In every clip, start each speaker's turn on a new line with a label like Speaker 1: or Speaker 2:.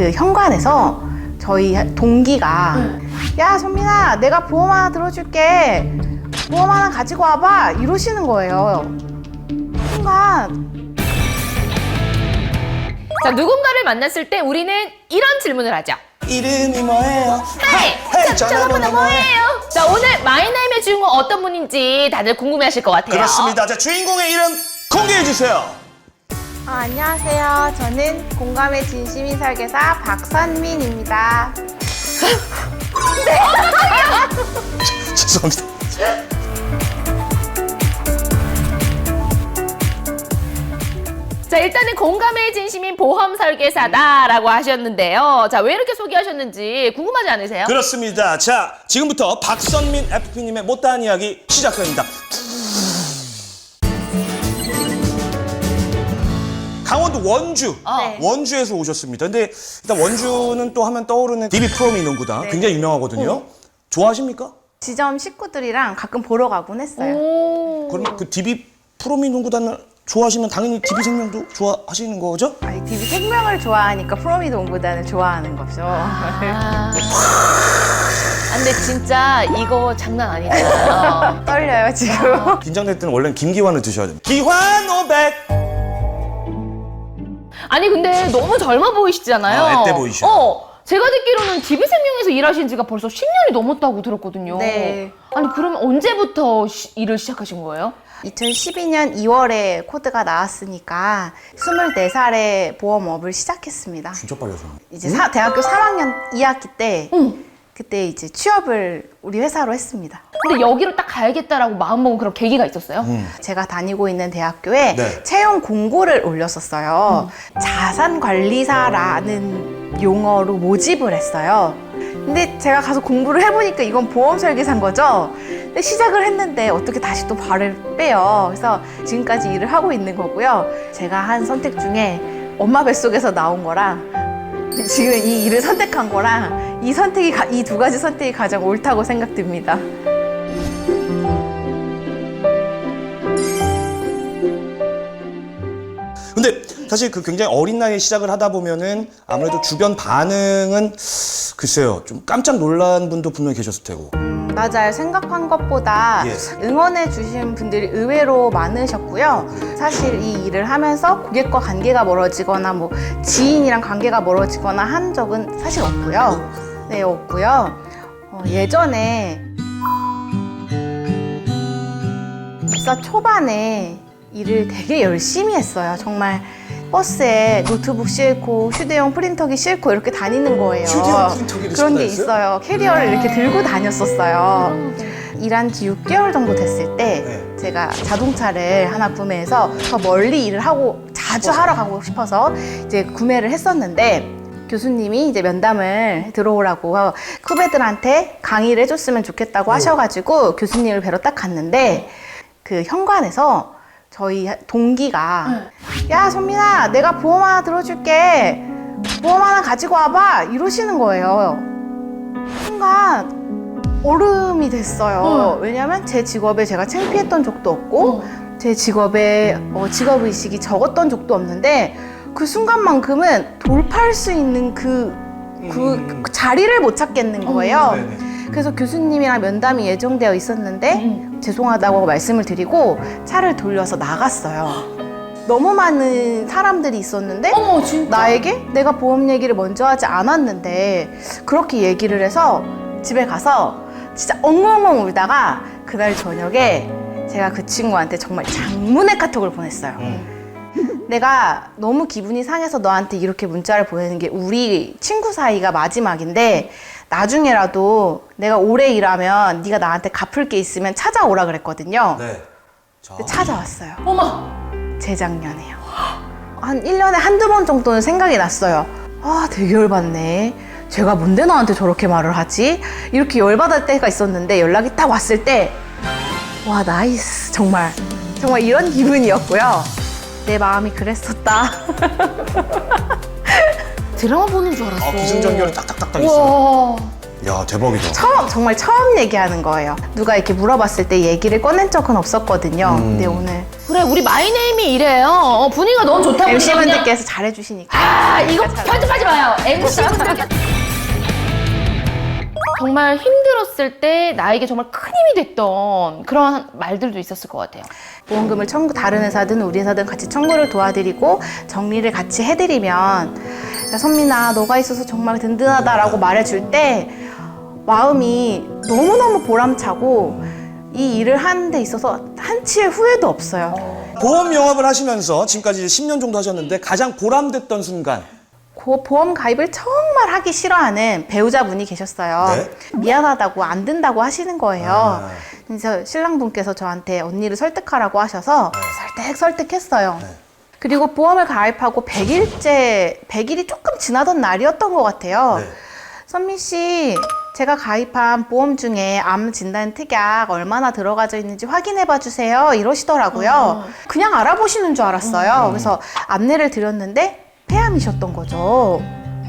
Speaker 1: 그 현관에서 저희 동기가 야 선민아 내가 보험 하나 들어줄게 보험 하나 가지고 와봐 이러시는 거예요 순간
Speaker 2: 자, 누군가를 만났을 때 우리는 이런 질문을 하죠.
Speaker 3: 이름이 뭐예요?
Speaker 2: 헤이!
Speaker 3: 헤이, 전화번호
Speaker 2: 뭐예요? 자, 오늘 마이네임의 주인공 어떤 분인지 다들 궁금해 하실 것 같아요.
Speaker 3: 그렇습니다. 자, 주인공의 이름 공개해 주세요.
Speaker 1: 아, 안녕하세요 저는 공감의 진심인 설계사 박선민입니다
Speaker 3: 죄송합니다.
Speaker 2: 자, 일단은 공감의 진심인 보험 설계사다라고 하셨는데요. 자, 왜 이렇게 소개하셨는지 궁금하지 않으세요?
Speaker 3: 그렇습니다. 자, 지금부터 박선민 FP님의 못다한 이야기 시작합니다. 강원도 원주,
Speaker 2: 네.
Speaker 3: 원주에서 오셨습니다. 근데 일단 원주는 또 하면 떠오르는 DB 프로미 농구단
Speaker 1: 네.
Speaker 3: 굉장히 유명하거든요. 좋아하십니까?
Speaker 1: 지점 식구들이랑 가끔 보러 가곤 했어요
Speaker 2: 오.
Speaker 3: 그러면 그 DB 프로미 농구단을 좋아하시면 당연히 DB 생명도 좋아하시는 거죠?
Speaker 1: 아니 디비 생명을 좋아하니까 프로미드 농구단을 좋아하는 거죠
Speaker 2: 아. 아, 근데 진짜 이거 장난 아니잖아요.
Speaker 1: 떨려요 지금
Speaker 3: 긴장될 때는 원래는 김기환을 드셔야 됩니다. 기환 500!
Speaker 2: 아니 근데 너무 젊어 보이시잖아요.
Speaker 3: 아, 앳돼 보이셔.
Speaker 2: 어. 제가 듣기로는 DB생명에서 일하신 지가 벌써 10년이 넘었다고 들었거든요.
Speaker 1: 네.
Speaker 2: 아니 그러면 언제부터 시- 일을 시작하신 거예요?
Speaker 1: 2012년 2월에 코드가 나왔으니까 24살에 보험업을 시작했습니다.
Speaker 3: 진짜 하셨네.
Speaker 1: 이제 사- 대학교 3학년 2학기 때 그때 이제 취업을 우리 회사로 했습니다.
Speaker 2: 근데 여기를 딱 가야겠다라고 마음먹은 그런 계기가 있었어요?
Speaker 1: 제가 다니고 있는 대학교에
Speaker 3: 네.
Speaker 1: 채용 공고를 올렸었어요. 자산 관리사라는 용어로 모집을 했어요. 근데 제가 가서 공부를 해보니까 이건 보험 설계사인 거죠. 근데 시작을 했는데 어떻게 다시 또 발을 빼요. 그래서 지금까지 일을 하고 있는 거고요. 제가 한 선택 중에 엄마 뱃속에서 나온 거랑 지금 이 일을 선택한 거랑 이 선택이 이 두 가지 선택이 가장 옳다고 생각됩니다.
Speaker 3: 근데 사실 그 굉장히 어린 나이에 시작을 하다 보면은 아무래도 주변 반응은 글쎄요 좀 깜짝 놀란 분도 분명히 계셨을 테고
Speaker 1: 맞아요. 생각한 것보다
Speaker 3: 예.
Speaker 1: 응원해 주신 분들이 의외로 많으셨고요. 사실 이 일을 하면서 고객과 관계가 멀어지거나 뭐 지인이랑 관계가 멀어지거나 한 적은 사실 없고요. 네, 없고요. 어, 예전에 입사 초반에 일을 되게 열심히 했어요. 정말 버스에 노트북 싣고 휴대용 프린터기 싣고 이렇게 다니는 거예요.
Speaker 3: 휴대용 프린터기를
Speaker 1: 그런 게
Speaker 3: 싣고
Speaker 1: 있어요. 캐리어를 이렇게 들고 다녔었어요. 일한 지 6개월 정도 됐을 때
Speaker 3: 네.
Speaker 1: 제가 자동차를 하나 구매해서 더 멀리 일을 하고 자주 하러 가고 싶어서 이제 구매를 했었는데 교수님이 이제 면담을 들어오라고 후배들한테 강의를 해줬으면 좋겠다고 하셔가지고 교수님을 뵈러 딱 갔는데 그 현관에서 저희 동기가 야 선민아 내가 보험 하나 들어줄게. 보험 하나 가지고 와봐. 이러시는 거예요. 순간 얼음이 됐어요. 왜냐면 제 직업에 제가 창피했던 적도 없고 제 직업에 어, 직업 의식이 적었던 적도 없는데 그 순간만큼은 돌파할 수 있는 그, 그,
Speaker 3: 음.
Speaker 1: 그 자리를 못 찾겠는 거예요
Speaker 3: 네네.
Speaker 1: 그래서 교수님이랑 면담이 예정되어 있었는데 죄송하다고 말씀을 드리고 차를 돌려서 나갔어요. 너무 많은 사람들이 있었는데
Speaker 2: 어머 진짜.
Speaker 1: 나에게 내가 보험 얘기를 먼저 하지 않았는데 그렇게 얘기를 해서 집에 가서 진짜 엉엉엉 울다가 그날 저녁에 제가 그 친구한테 정말 장문의 카톡을 보냈어요. 내가 너무 기분이 상해서 너한테 이렇게 문자를 보내는 게 우리 친구 사이가 마지막인데 나중에라도 내가 오래 일하면 네가 나한테 갚을 게 있으면 찾아오라 그랬거든요.
Speaker 3: 네. 자,
Speaker 1: 근데 찾아왔어요.
Speaker 2: 어머.
Speaker 1: 재작년에요. 한 1년에 한두 번 정도는 생각이 났어요. 아, 되게 열받네. 제가 뭔데 나한테 저렇게 말을 하지? 이렇게 열받을 때가 있었는데 연락이 딱 왔을 때, 와, 나이스. 정말. 정말 이런 기분이었고요. 내 마음이 그랬었다.
Speaker 2: 드라마 보는 줄 알았어.
Speaker 3: 아, 기승전결이 딱딱딱딱 있어요.
Speaker 2: 와.
Speaker 3: 야 대박이다.
Speaker 1: 처음 정말 처음 얘기하는 거예요. 누가 이렇게 물어봤을 때 얘기를 꺼낸 적은 없었거든요.
Speaker 3: 음.
Speaker 1: 근데 오늘
Speaker 2: 그래 우리 마이네임이 이래요. 어, 분위기가 너무 좋다 보니까
Speaker 1: MC
Speaker 2: 그냥-
Speaker 1: 분들께서 잘해주시니까.
Speaker 2: 아 이거 편집하지 마요. MC 분들께 정말 힘들었을 때 나에게 정말 큰 힘이 됐던 그런 말들도 있었을 것 같아요.
Speaker 1: 보험금을 청구 다른 회사든 우리 회사든 같이 청구를 도와드리고 정리를 같이 해드리면 야 선민아 너가 있어서 정말 든든하다라고 말해줄 때 마음이 너무너무 보람차고 이 일을 하는 데 있어서 한치의 후회도 없어요.
Speaker 3: 보험 영업을 하시면서 지금까지 10년 정도 하셨는데 가장 보람됐던 순간.
Speaker 1: 고- 보험 가입을 정말 하기 싫어하는 배우자분이 계셨어요.
Speaker 3: 네.
Speaker 1: 미안하다고 안 된다고 하시는 거예요.
Speaker 3: 아.
Speaker 1: 그래서 신랑분께서 저한테 언니를 설득하라고 하셔서 설득 설득했어요. 그리고 보험을 가입하고 100일째 100일이 조금 지나던 날이었던 것 같아요.
Speaker 3: 네.
Speaker 1: 선미 씨, 제가 가입한 보험 중에 암 진단 특약 얼마나 들어가져 있는지 확인해 봐 주세요. 이러시더라고요. 그냥 알아보시는 줄 알았어요. 그래서 안내를 드렸는데 폐암이셨던 거죠.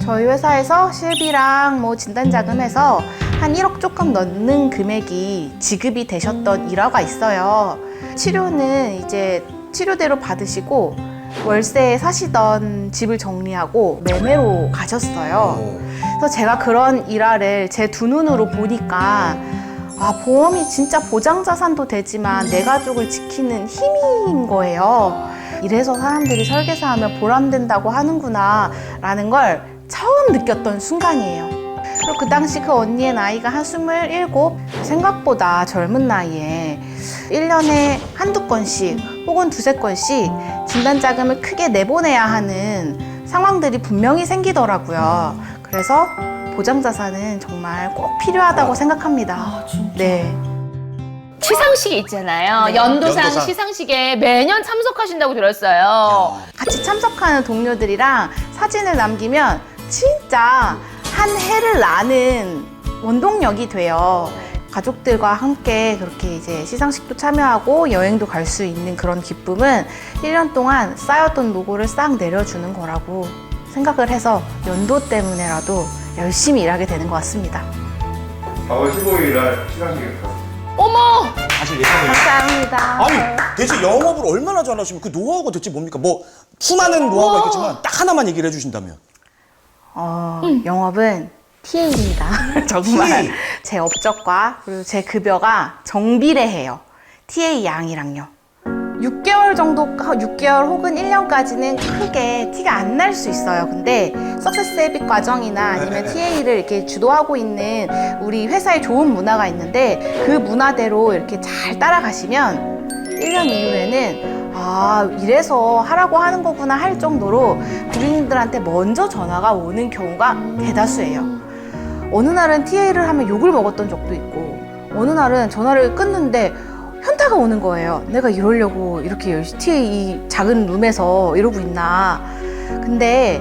Speaker 1: 저희 회사에서 실비랑 뭐 진단 자금해서 한 1억 조금 넘는 금액이 지급이 되셨던 일화가 있어요. 치료는 이제 치료대로 받으시고 월세에 사시던 집을 정리하고 매매로 가셨어요. 그래서 제가 그런 일화를 제 두 눈으로 보니까 아, 보험이 진짜 보장 자산도 되지만 내 가족을 지키는 힘인 거예요. 이래서 사람들이 설계사 하면 보람된다고 하는구나 라는 걸 처음 느꼈던 순간이에요. 그리고 그 당시 그 언니의 나이가 한 27, 생각보다 젊은 나이에 1년에 한두 건씩 혹은 두세 건씩 진단 자금을 크게 내보내야 하는 상황들이 분명히 생기더라고요. 그래서 보장 자산은 정말 꼭 필요하다고 생각합니다. 네.
Speaker 2: 시상식이 있잖아요.
Speaker 1: 네.
Speaker 2: 연도상,
Speaker 3: 연도상.
Speaker 2: 시상식에 매년 참석하신다고 들었어요.
Speaker 1: 같이 참석하는 동료들이랑 사진을 남기면 진짜 한 해를 나는 원동력이 돼요. 가족들과 함께 그렇게 이제 시상식도 참여하고 여행도 갈 수 있는 그런 기쁨은 1년 동안 쌓였던 노고를 싹 내려주는 거라고 생각을 해서 연도 때문에라도 열심히 일하게 되는 것 같습니다.
Speaker 4: 4월 15일 날 시상식에 갔어요.
Speaker 2: 어머!
Speaker 3: 사실 예상을.
Speaker 1: 감사합니다.
Speaker 3: 아니 대체 영업을 얼마나 잘하시면 그 노하우가 대체 뭡니까? 뭐 수많은 노하우가 있겠지만 딱 하나만 얘기를 해주신다면.
Speaker 1: 어, 영업은 TA입니다. 정말
Speaker 3: TA.
Speaker 1: 제 업적과 그리고 제 급여가 정비례해요. TA 양이랑요. 6개월 정도, 6개월 혹은 1년까지는 크게 티가 안 날 수 있어요. 근데 석세스 앱 과정이나 아니면 TA를 이렇게 주도하고 있는 우리 회사에 좋은 문화가 있는데 그 문화대로 이렇게 잘 따라가시면 1년 이후에는 아, 이래서 하라고 하는 거구나 할 정도로 고객님들한테 먼저 전화가 오는 경우가 대다수예요. 어느 날은 TA를 하면 욕을 먹었던 적도 있고, 어느 날은 전화를 끊는데 현타가 오는 거예요. 내가 이러려고 이렇게 열심히 이 작은 룸에서 이러고 있나. 근데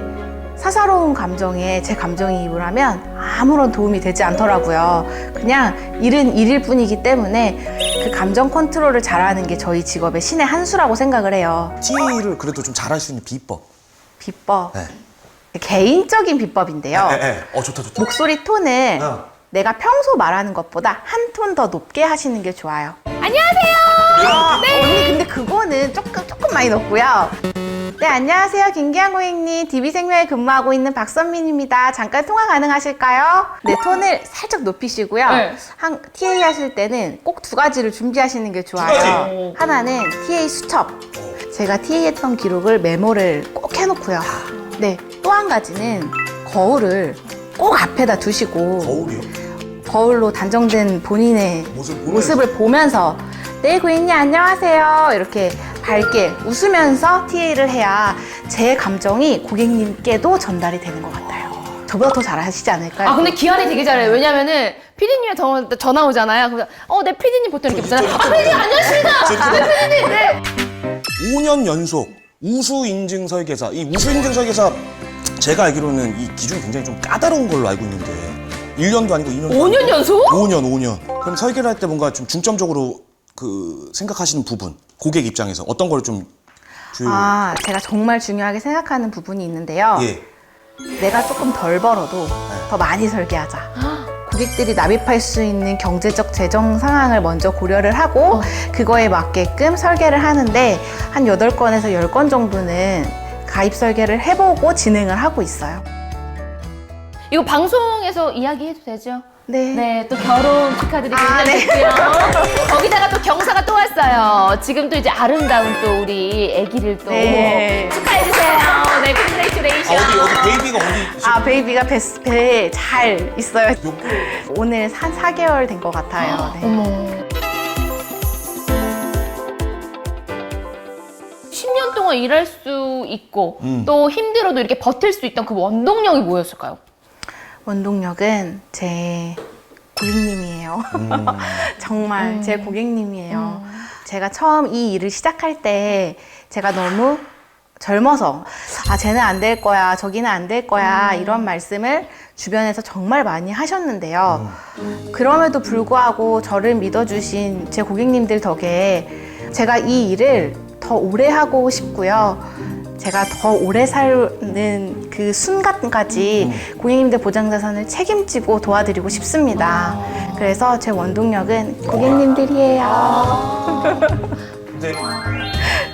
Speaker 1: 사사로운 감정에 제 감정이입을 하면 아무런 도움이 되지 않더라고요. 그냥 일은 일일 뿐이기 때문에 그 감정 컨트롤을 잘하는 게 저희 직업의 신의 한 수라고 생각을 해요.
Speaker 3: TA를 그래도 좀 잘할 수 있는 비법.
Speaker 1: 비법.
Speaker 3: 네.
Speaker 1: 개인적인 비법인데요.
Speaker 3: 예, 예. 어 좋다 좋다.
Speaker 1: 목소리 톤을
Speaker 3: 어.
Speaker 1: 내가 평소 말하는 것보다 한 톤 더 높게 하시는 게 좋아요.
Speaker 2: 안녕하세요!
Speaker 1: 아, 언니 근데 그거는 조금 조금 많이 높고요. 네 안녕하세요 김기한 고객님 DB생명에 근무하고 있는 박선민입니다. 잠깐 통화 가능하실까요? 네 톤을 살짝 높이시고요.
Speaker 2: 네.
Speaker 1: 한 TA 하실 때는 꼭 두 가지를 준비하시는 게 좋아요. 하나는 TA 수첩. 제가 TA 했던 기록을 메모를 꼭 해놓고요. 네 또 한 가지는 거울을 꼭 앞에다 두시고
Speaker 3: 거울이요.
Speaker 1: 거울로 단정된 본인의
Speaker 3: 모습.
Speaker 1: 모습을 보면서 네 고객님 안녕하세요 이렇게 밝게 웃으면서 TA를 해야 제 감정이 고객님께도 전달이 되는 것 같아요. 저보다 더 잘하시지 않을까요?
Speaker 2: 아, 근데 기한이 되게 잘해요. 왜냐면은, 피디님이 전- 전화 오잖아요. 그래서, 어, 네, 피디님 보통 이렇게 보잖아요. 아, 피디님, 안녕하십니까! 네, 피디님, 네.
Speaker 3: 5년 연속 우수 인증 설계사. 이 우수 인증 설계사 제가 알기로는 이 기준이 굉장히 좀 까다로운 걸로 알고 있는데 1년도 아니고 2년도
Speaker 2: 5년 연속?
Speaker 3: 5년, 5년. 그럼 설계를 할 때 뭔가 좀 중점적으로 그 생각하시는 부분, 고객 입장에서 어떤 걸 좀 주요?
Speaker 1: 아 제가 정말 중요하게 생각하는 부분이 있는데요.
Speaker 3: 예.
Speaker 1: 내가 조금 덜 벌어도 더 많이 설계하자. 고객들이 납입할 수 있는 경제적 재정 상황을 먼저 고려를 하고 그거에 맞게끔 설계를 하는데 한 8건에서 10건 정도는 가입 설계를 해보고 진행을 하고 있어요.
Speaker 2: 이거 방송에서 이야기해도 되죠?
Speaker 1: 네.
Speaker 2: 네, 또 결혼 축하드리고
Speaker 1: 아, 네.
Speaker 2: 거기다가 또 경사가 또 왔어요. 지금 또 이제 아름다운 또 우리 아기를 또
Speaker 1: 네.
Speaker 2: 축하해주세요. 네,
Speaker 3: 아,
Speaker 2: 콩그레이션.
Speaker 3: 어디, 어디, 베이비가 어디?
Speaker 1: 아, 베이비가 배, 배에 잘 있어요.
Speaker 3: 몇 개월?
Speaker 1: 오늘 한 4개월 된 것 같아요. 네.
Speaker 2: 어머. 10년 동안 일할 수 있고
Speaker 3: 음.
Speaker 2: 또 힘들어도 이렇게 버틸 수 있던 그 원동력이 뭐였을까요?
Speaker 1: 원동력은 제 고객님이에요.
Speaker 3: 음.
Speaker 1: 정말 제 고객님이에요. 제가 처음 이 일을 시작할 때 제가 너무 젊어서 아 쟤는 안 될 거야 저기는 안 될 거야 이런 말씀을 주변에서 정말 많이 하셨는데요. 그럼에도 불구하고 저를 믿어주신 제 고객님들 덕에 제가 이 일을 더 오래 하고 싶고요. 제가 더 오래 사는 그 순간까지 고객님들 보장자산을 책임지고 도와드리고 싶습니다. 그래서 제 원동력은 고객님들이에요.
Speaker 3: 근데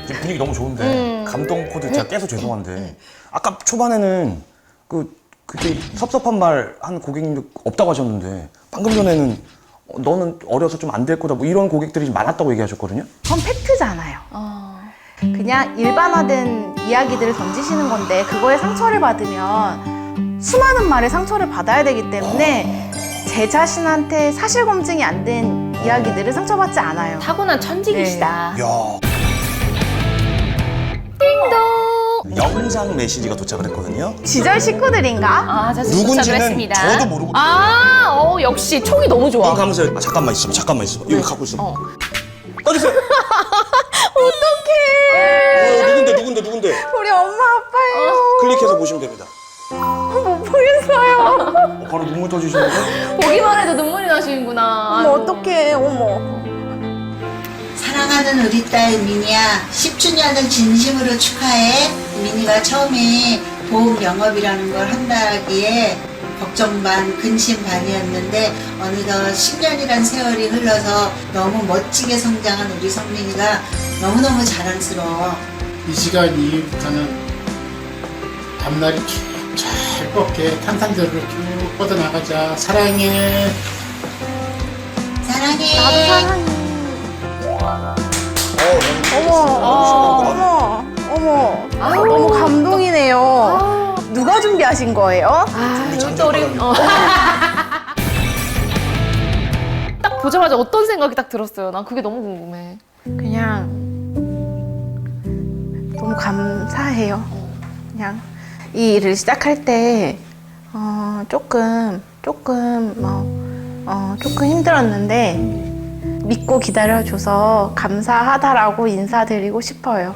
Speaker 3: 지금 분위기 너무 좋은데
Speaker 2: 음.
Speaker 3: 감동 코드 제가 깨서 죄송한데 아까 초반에는 그 그게 섭섭한 말 한 고객님도 없다고 하셨는데 방금 전에는 어, 너는 어려서 좀 안 될 거다 뭐 이런 고객들이 많았다고 얘기하셨거든요.
Speaker 1: 그건 팩트잖아요.
Speaker 2: 어.
Speaker 1: 그냥 일반화된 이야기들을 던지시는 건데 그거에 상처를 받으면 수많은 말에 상처를 받아야 되기 때문에 제 자신한테 사실 검증이 안 된 이야기들을 상처받지 않아요.
Speaker 2: 타고난 천직이시다.
Speaker 3: 야
Speaker 2: 띵동.
Speaker 3: 영상 메시지가 도착을 했거든요.
Speaker 1: 지절 식구들인가?
Speaker 2: 아, 자,
Speaker 3: 누군지는. 저도 모르고-
Speaker 2: 아, 어, 역시 총이 너무 좋아.
Speaker 3: 이거 가면서 아, 잠깐만 있어봐 잠깐만 있어봐 여기 갖고 있어.
Speaker 2: 어.
Speaker 3: 떠주세요.
Speaker 1: 어떡해.
Speaker 3: 어, 누군데 누군데 누군데
Speaker 1: 우리 엄마 아빠예요.
Speaker 3: 클릭해서 보시면 됩니다.
Speaker 1: 못 보겠어요.
Speaker 3: 어, 바로 눈물 떠주시는데
Speaker 2: 보기만 해도 눈물이 나시는구나.
Speaker 1: 어머 어떡해. 어머.
Speaker 5: 사랑하는 우리 딸 미니야 10주년을 진심으로 축하해 미니가 처음에 보험 영업이라는 걸 한다기에 걱정 반 근심 반이었는데 어느덧 10년이란 세월이 흘러서 너무 멋지게 성장한 우리 성민이가 너무너무 자랑스러워
Speaker 6: 이 시간 이후부터는 앞날이 쭉잘 뻗게 탄탄대로 쭉 뻗어나가자 사랑해
Speaker 5: 사랑해
Speaker 1: 어머. 어머. 어머. 너무 감동이네요. 준비하신 거예요?
Speaker 2: 아, 여기 또 우리. 어. 딱 보자마자 어떤 생각이 딱 들었어요? 난 그게 너무 궁금해.
Speaker 1: 그냥 너무 감사해요. 그냥 이 일을 시작할 때 어, 조금 조금 뭐 어, 조금 힘들었는데 믿고 기다려줘서 감사하다라고 인사드리고 싶어요.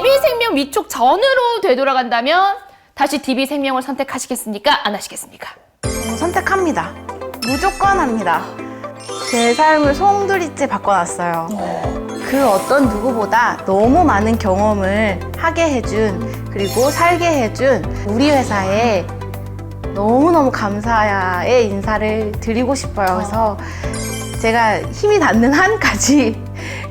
Speaker 2: DB생명 위촉 전으로 되돌아간다면 다시 DB생명을 선택하시겠습니까? 안 하시겠습니까?
Speaker 1: 어, 선택합니다. 무조건 합니다. 제 삶을 송두리째 바꿔놨어요. 그 어떤 누구보다 너무 많은 경험을 하게 해준 그리고 살게 해준 우리 회사에 너무너무 감사의 인사를 드리고 싶어요. 그래서 제가 힘이 닿는 한까지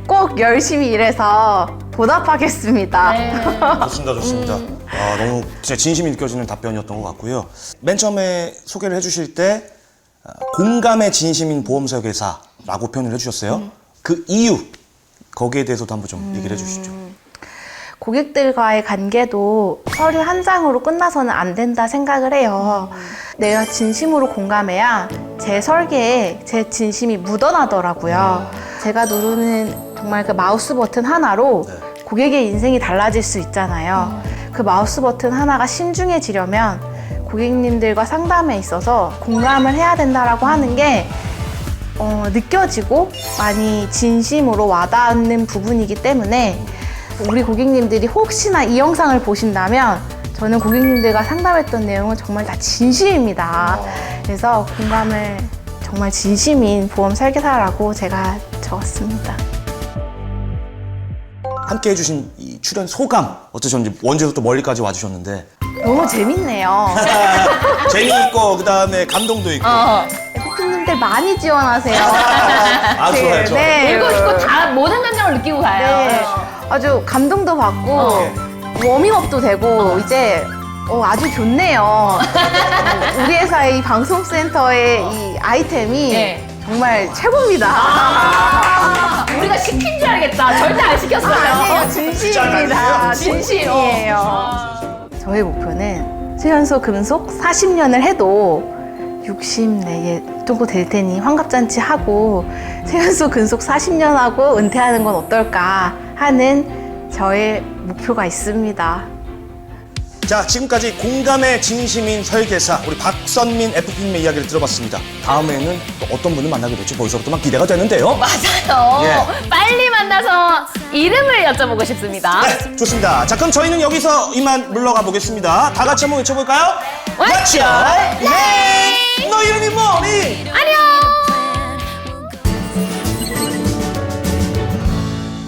Speaker 1: 꼭 열심히 일해서 보답하겠습니다.
Speaker 2: 네.
Speaker 3: 좋습니다, 좋습니다. 아, 너무 진짜 진심이 느껴지는 답변이었던 것 같고요. 맨 처음에 소개를 해주실 때 아, 공감의 진심인 보험 설계사라고 표현을 해주셨어요. 그 이유 거기에 대해서도 한번 좀 얘기를 해주시죠.
Speaker 1: 고객들과의 관계도 서류 한 장으로 끝나서는 안 된다 생각을 해요. 내가 진심으로 공감해야 제 설계에 제 진심이 묻어나더라고요. 제가 누르는 정말 그 마우스 버튼 하나로 고객의 인생이 달라질 수 있잖아요. 그 마우스 버튼 하나가 신중해지려면 고객님들과 상담에 있어서 공감을 해야 된다라고 하는 게 어, 느껴지고 많이 진심으로 와닿는 부분이기 때문에 우리 고객님들이 혹시나 이 영상을 보신다면 저는 고객님들과 상담했던 내용은 정말 다 진심입니다. 그래서 공감을 정말 진심인 보험 설계사라고 제가 적었습니다.
Speaker 3: 함께 해주신 이이 출연 소감 어떠셨는지 원주에서 또 멀리까지 와주셨는데
Speaker 1: 너무 재밌네요.
Speaker 3: 재미있고 그 다음에 감동도 있고
Speaker 2: 어.
Speaker 1: FP님들 많이 지원하세요.
Speaker 3: 아 좋아요 좋아요
Speaker 1: 네.
Speaker 2: 울고 싶고 다 모든 감정을 느끼고 가요.
Speaker 1: 네. 아주 감동도 받고
Speaker 2: 어.
Speaker 1: 워밍업도 되고 이제 어, 아주 좋네요. 어, 우리 회사의 이 방송센터의 이 아이템이
Speaker 2: 네.
Speaker 1: 정말 최고입니다.
Speaker 2: 아, 우리가 시킨 줄 알겠다. 절대 안 시켰어요.
Speaker 1: 아니에요, 진심입니다. 진심이에요. 저의 목표는 수연소 금속 40년을 해도 64에 정도 될 테니 환갑잔치 하고 세연소 금속 40년 하고 은퇴하는 건 어떨까 하는 저의 목표가 있습니다.
Speaker 3: 자 지금까지 공감의 진심인 설계사 우리 박선민 FP님의 이야기를 들어봤습니다 다음에는 또 어떤 분을 만나게 될지 벌써부터 막 기대가 되는데요
Speaker 2: 맞아요.
Speaker 3: 예.
Speaker 2: 빨리 만나서 이름을 여쭤보고 싶습니다.
Speaker 3: 네, 좋습니다. 자, 그럼 저희는 여기서 이만 물러가 보겠습니다. 다 같이 한번 외쳐볼까요?
Speaker 2: What's your
Speaker 3: name? 너 이름이 뭐니?
Speaker 2: 안녕!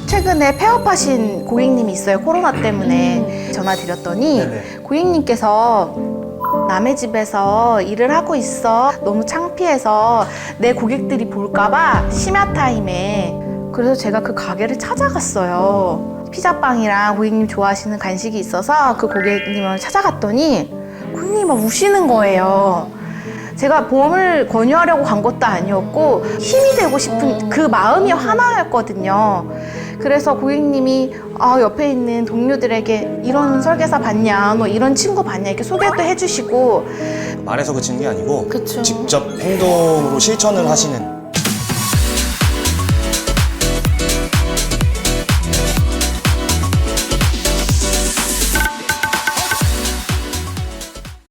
Speaker 1: 최근에 폐업하신 고객님이 있어요. 코로나 때문에 전화 드렸더니
Speaker 3: 네네.
Speaker 1: 고객님께서 남의 집에서 일을 하고 있어. 너무 창피해서 내 고객들이 볼까봐 심야 타임에 그래서 제가 그 가게를 찾아갔어요. 피자빵이랑 고객님 좋아하시는 간식이 있어서 그 고객님을 찾아갔더니 고객님이 막 우시는 거예요. 제가 보험을 권유하려고 간 것도 아니었고 힘이 되고 싶은 그 마음이 하나였거든요. 그래서 고객님이 아, 옆에 있는 동료들에게 이런 설계사 봤냐, 뭐 이런 친구 봤냐? 이렇게 소개도 해주시고.
Speaker 3: 말해서 그치는 게 아니고
Speaker 2: 그쵸.
Speaker 3: 직접 행동으로 실천을 하시는